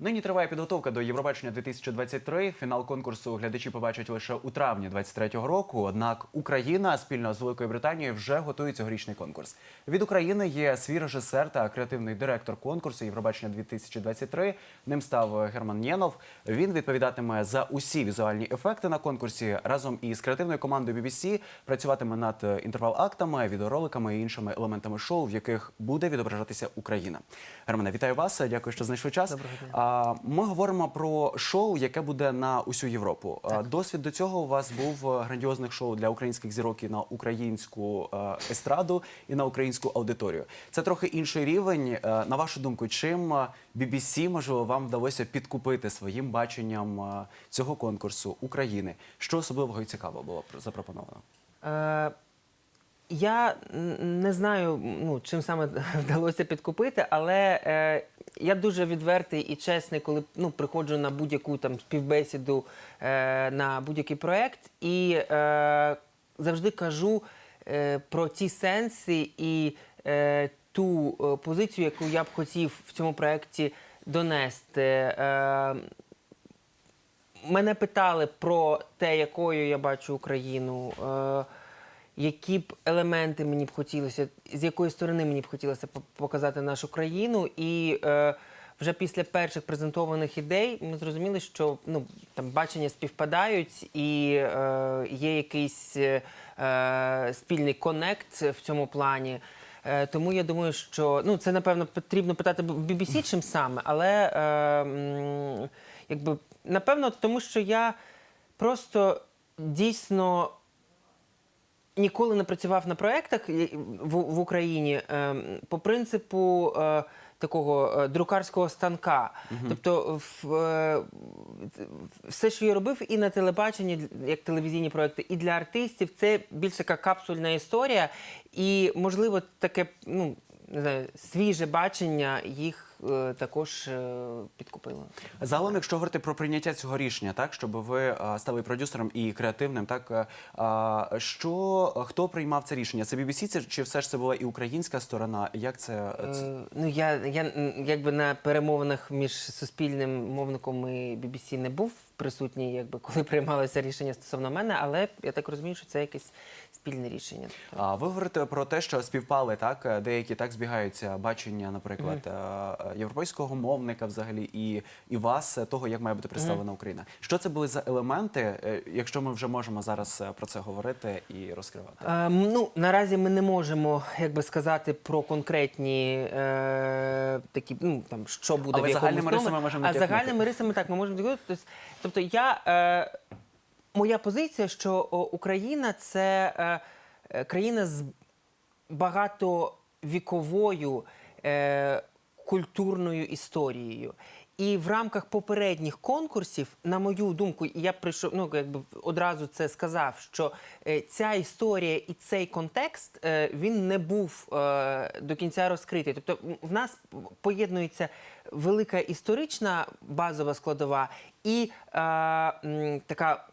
Нині триває підготовка до Євробачення 2023. Фінал конкурсу глядачі побачать лише у травні 2023 року. Однак Україна спільно з Великою Британією вже готує цьогорічний конкурс. Від України є свій режисер та креативний директор конкурсу Євробачення 2023. Ним став Герман Нєнов. Він відповідатиме за усі візуальні ефекти на конкурсі. Разом із креативною командою BBC працюватиме над інтервал-актами, відеороликами і іншими елементами шоу, в яких буде відображатися Україна. Германе, вітаю вас. Дякую, що знайшли час. Доброго дня. Ми говоримо про шоу, яке буде на усю Європу. А, Досвід до цього у вас був е, грандіозних шоу для українських зірок і на українську е, естраду і на українську аудиторію. Це трохи інший рівень. Е, На вашу думку, чим BBC, можливо, вам вдалося підкупити своїм баченням цього конкурсу України? Що особливого і цікавого було пр- запропоновано? Е, я не знаю, ну, чим саме вдалося підкупити, але е, я дуже відвертий і чесний, коли ну, приходжу на будь-яку там співбесіду е, на будь-який проєкт і е, завжди кажу е, про ті сенси і е, ту е, позицію, яку я б хотів в цьому проєкті донести. Е, Мене питали про те, якою я бачу Україну, е, які б елементи мені б хотілося, з якої сторони мені б хотілося показати нашу країну. І е, вже після перших презентованих ідей ми зрозуміли, що ну, там бачення співпадають і е, є якийсь е, спільний коннект в цьому плані. Е, Тому я думаю, що ну це напевно потрібно питати в BBC чим саме, але е, якби напевно, тому що я просто дійсно ніколи не працював на проєктах в, в Україні е, по принципу. е, Такого е, друкарського станка, тобто в, е, все, що я робив, і на телебаченні, як телевізійні проекти, і для артистів, це більш така капсульна історія, і можливо таке ну не знаю, свіже бачення їх також підкупила. Загалом, якщо говорити про прийняття цього рішення, так щоб ви стали продюсером і креативним, так е, що хто приймав це рішення? Це BBC, це чи все ж це була і українська сторона? Як це. Е, Ну я, я якби на перемовинах між суспільним мовником і BBC не був присутній, якби коли приймалося рішення стосовно мене, але я так розумію, що це якесь спільне рішення. А ви говорите про те, що співпали так, е, деякі так збігаються бачення, наприклад, е, е, європейського мовника, взагалі, і, і вас, того, як має бути представлена Україна. Що це були за елементи, якщо ми вже можемо зараз про це говорити і розкривати? Е, ну наразі ми не можемо, як би сказати, про конкретні е, такі, ну там що буде Але в якомусь загальними рисами можемо А загальними рисами так ми можемо. Тобто, тобто я е, моя позиція, що Україна це е, е, країна з багатовіковою е, культурною історією. І в рамках попередніх конкурсів, на мою думку, я прийшов, ну якби одразу це сказав, що е, ця історія і цей контекст е, він не був е, до кінця розкритий. Тобто, в нас поєднується велика історична базова складова і така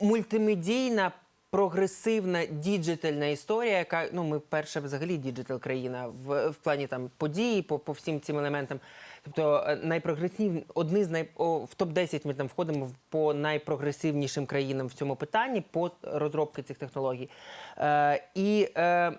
мультимедійна. Прогресивна діджитальна історія, яка ну ми перша взагалі діджитал країна в, в плані там події по, по всім цим елементам. Тобто е, найпрогресивні одні з най о, в топ 10 ми там входимо по найпрогресивнішим країнам в цьому питанні по розробці цих технологій. Е, і е,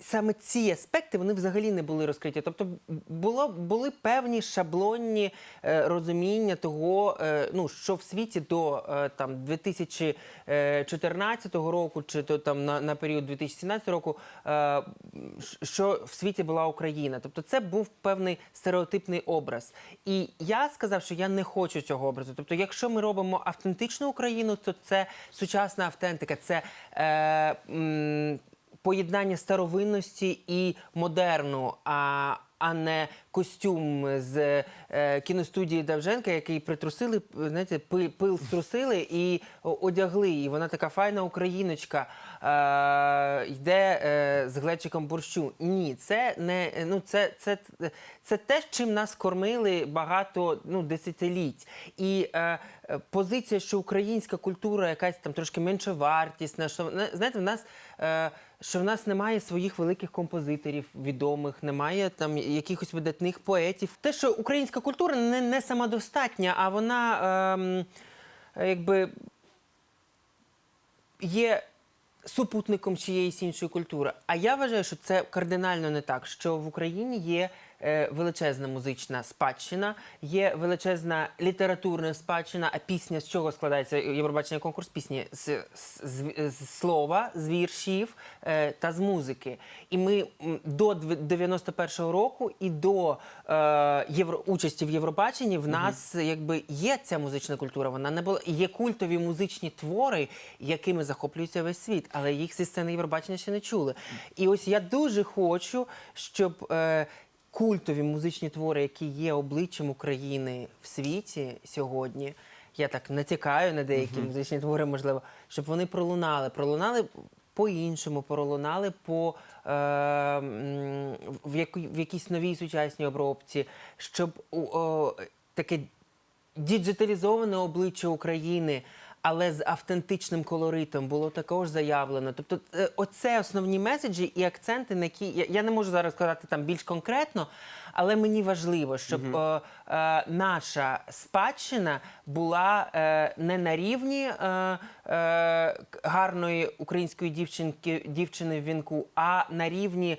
саме ці аспекти вони взагалі не були розкриті. Тобто було, були певні шаблонні е, розуміння того, е, ну, що в світі до е, там, 2014 року, чи то там на, на період 2017 року, е, що в світі була Україна. Тобто це був певний стереотипний образ. І я сказав, що я не хочу цього образу. Тобто, якщо ми робимо автентичну Україну, то це сучасна автентика, це е, м, поєднання старовинності і модерну, а, а не костюм з е, кіностудії Давженка, який притрусили, знаєте, пил, пил струсили і одягли. І вона така файна україночка е, йде е, з глечиком борщу. Ні, це не ну це, це, це те, чим нас кормили багато ну, десятиліть. І е, позиція, що українська культура якась там трошки менше вартісна, що знаєте, в нас. Е, що в нас немає своїх великих композиторів відомих, немає там якихось видатних поетів. Те, що українська культура не, не самодостатня, а вона ем, якби є супутником чиєїсь іншої культури. А я вважаю, що це кардинально не так. Що в Україні є величезна музична спадщина, є величезна літературна спадщина, а пісня з чого складається Євробачення конкурс пісні з, з, з, з слова, з віршів е, та з музики. І ми до 91-го року і до е, євро, участі в Євробаченні в нас якби є ця музична культура. Вона не була є культові музичні твори, якими захоплюється весь світ, але їх зі сцени Євробачення ще не чули. І ось я дуже хочу, щоб. Е, Культові музичні твори, які є обличчям України в світі сьогодні, я так натякаю на деякі музичні твори, можливо, щоб вони пролунали. Пролунали по-іншому, пролунали по е, в, яку, в якійсь новій сучасній обробці, щоб о, таке діджиталізоване обличчя України. Але з автентичним колоритом було також заявлено. Тобто, е, оце основні меседжі і акценти, на які я, не можу зараз сказати там більш конкретно, але мені важливо, щоб е, е, наша спадщина була е, не на рівні е, е, гарної української дівчинки, дівчини в вінку, а на рівні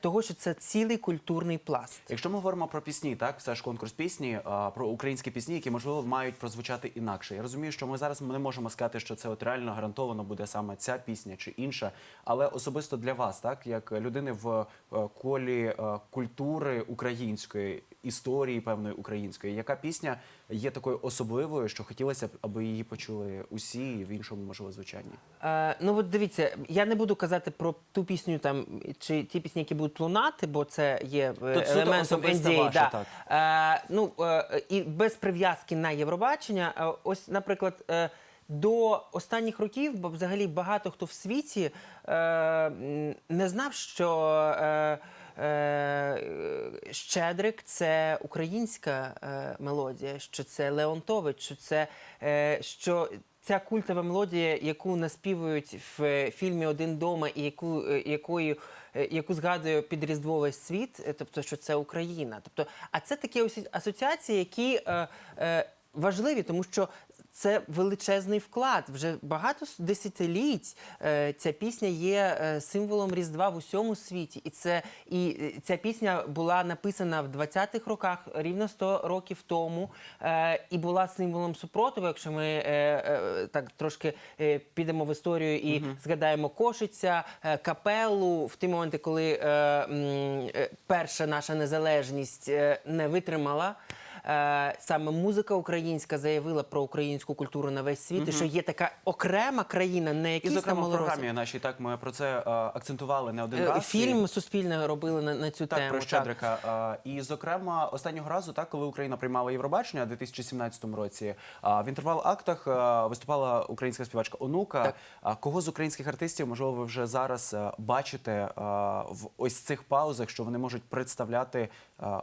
того, що це цілий культурний пласт. Якщо ми говоримо про пісні, так все ж конкурс пісні, про українські пісні, які можливо мають прозвучати інакше. Я розумію, що ми зараз не можемо сказати, що це от реально гарантовано буде саме ця пісня чи інша. Але особисто для вас, так як людини в е, колі е, культури української, історії певної української, яка пісня є такою особливою, що хотілося б, аби її почули усі в іншому можливо звучанні? Е, ну от дивіться, я не буду казати про ту пісню там чи ті пісні, які будуть лунати, бо це є е, Тут суто елементом NDA. ваше, да. так. Е, ну е, і без прив'язки на Євробачення. Е, ось, наприклад. Е, до останніх років, бо взагалі багато хто в світі е, м, не знав, що е, Щедрик це українська е, мелодія, що це Леонтович, що це е, що ця культова мелодія, яку наспівують в фільмі Один дома, і яку, е, якою, е, яку згадує під Різдво світ, е, тобто, що це Україна. Тобто, а це такі асоціації, які е, е, важливі, тому що. Це величезний вклад. Вже багато десятиліть е, ця пісня є е, символом Різдва в усьому світі. І це і е, ця пісня була написана в 20-х роках, рівно 100 років тому, і була символом супротиву. Якщо ми так трошки підемо в історію і згадаємо Кошиця, капелу в ті моменти, коли перша наша незалежність не витримала. Е, саме музика українська заявила про українську культуру на весь світ, і що є така окрема країна, не І зокрема в програмі нашій так ми про це е, акцентували не один Е, раз. Фільм суспільне робили на, на цю Так, тему. про Щедрика. І, зокрема, останнього разу, так, коли Україна приймала Євробачення у 2017 році, а, в інтервал-актах а, виступала українська співачка Онука. Так. Кого з українських артистів, можливо, ви вже зараз бачите в ось цих паузах, що вони можуть представляти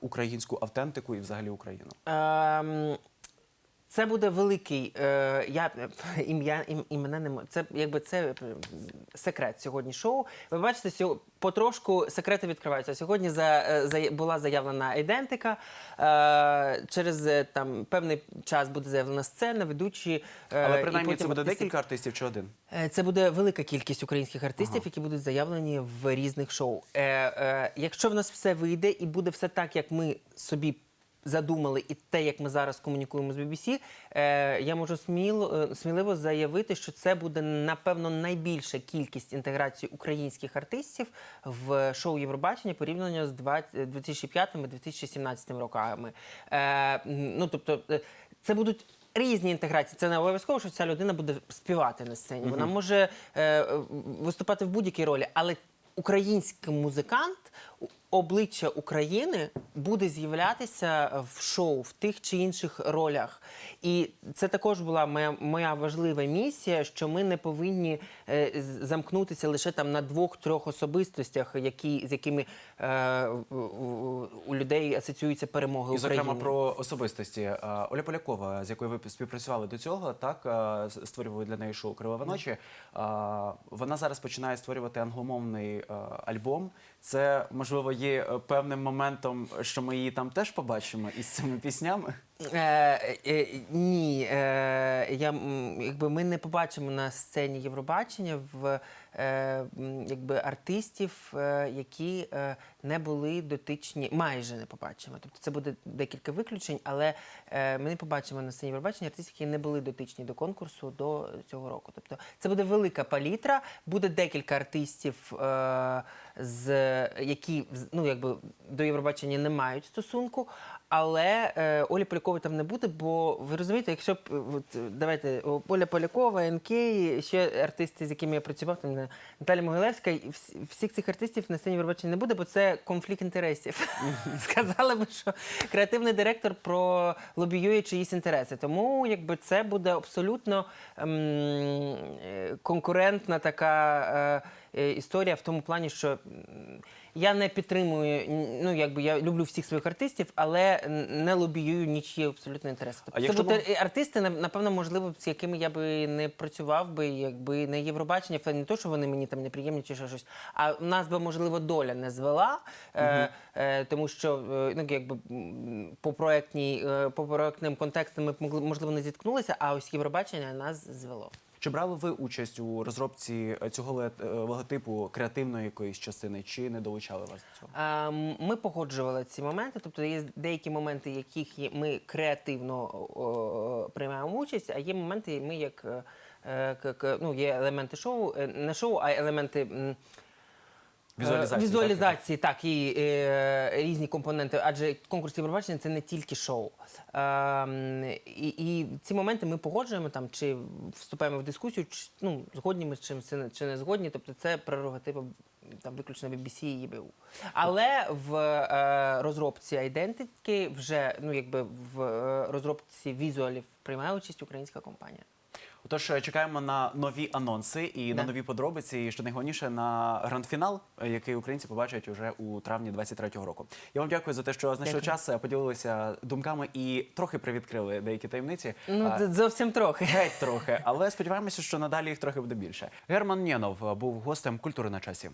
українську автентику і взагалі Україну? Ем, це буде великий. Е, я ім'я ім, імена не. Це якби це е, секрет сьогодні шоу. Ви бачите, сьо- потрошку секрети відкриваються. Сьогодні за, е, за була заявлена ідентика. Е, через е, там певний час буде заявлена сцена, ведучі. е, Але і принаймні потім це буде артисти. декілька артистів чи один? Е, Це буде велика кількість українських артистів, які будуть заявлені в різних шоу. Е, е, якщо в нас все вийде і буде все так, як ми собі задумали, і те, як ми зараз комунікуємо з BBC, е, я можу сміло, е, сміливо заявити, що це буде напевно найбільша кількість інтеграції українських артистів в шоу Євробачення порівняно з 2005-2017 роками. Е, ну тобто, це будуть. Різні інтеграції. Це не обов'язково, що ця людина буде співати на сцені. Вона може е, виступати в будь-якій ролі, але український музикант, обличчя України буде з'являтися в шоу в тих чи інших ролях. І це також була моя, моя важлива місія, що ми не повинні е, замкнутися лише там на двох-трьох особистостях, які, з якими е, у- людей асоціюються перемоги І, зокрема, про особистості. Е, Оля Полякова, з якою ви співпрацювали до цього, так е, створювали для неї шоу Кривава ночі. Е, Вона зараз починає створювати англомовний альбом. Це можливо є е, певним моментом, що ми її там теж побачимо із цими піснями. Е, е, ні, е, я, якби ми не побачимо на сцені Євробачення в е, якби артистів, е, які е, не були дотичні, майже не побачимо. Тобто це буде декілька виключень, але е, ми не побачимо на сцені Євробачення артистів, які не були дотичні до конкурсу до цього року. Тобто це буде велика палітра, буде декілька артистів, е, з, які ну, якби, до Євробачення не мають стосунку. Але е, Олі Полякової там не буде, бо ви розумієте, якщо б е, от, е, давайте Оля Полякова, НК, ще артисти, з якими я працював, там Наталя Могилевська, і всі- всіх цих артистів на сцені Євробачення не буде, бо це конфлікт інтересів. Сказали би, що креативний директор пролобіює чиїсь інтереси. Тому якби це буде абсолютно ем, е, конкурентна така е, історія в тому плані, що я не підтримую, ну якби я люблю всіх своїх артистів, але не лобіюю нічиї абсолютно інтереси. Тобто А це якщо будуть ми- артисти, на- напевно, можливо, з якими я би не працював би, якби не Євробачення, в не то, що вони мені там неприємні чи ще щось. А в нас би, можливо, доля не звела, е, е, тому що е, ну, якби по проектній, е, по проектним контекстам ми можливо не зіткнулися, а ось Євробачення нас звело. Чи брали ви участь у розробці е, цього е, логотипу креативної якоїсь частини, чи не долучали вас до цього? Ми погоджували ці моменти, тобто є деякі моменти, яких ми креативно приймаємо участь, а є моменти, ми як е, ну, є елементи шоу, не шоу, а елементи. Візуалізації, Е, Візуалізації, так, і е, різні компоненти, адже конкурс Євробачення це не тільки шоу. Ем, і, і ці моменти ми погоджуємо там, чи вступаємо в дискусію, чи ну, згодні ми з чим чи не- згодні. Тобто це прерогатива там виключно BBC і ЄБУ. Але в е, розробці Identity вже ну, якби в е, розробці візуалів приймає участь українська компанія. Отож, е, чекаємо на нові анонси і на нові подробиці, і що найголовніше на гранд-фінал, е, який українці побачать уже у травні 23-го року. Я вам дякую за те, що знайшли Дякую. час, е, поділилися думками і трохи привідкрили деякі таємниці. Ну, А, зовсім трохи. Геть трохи, але сподіваємося, що надалі їх трохи буде більше. Герман Нєнов був гостем культури на часі.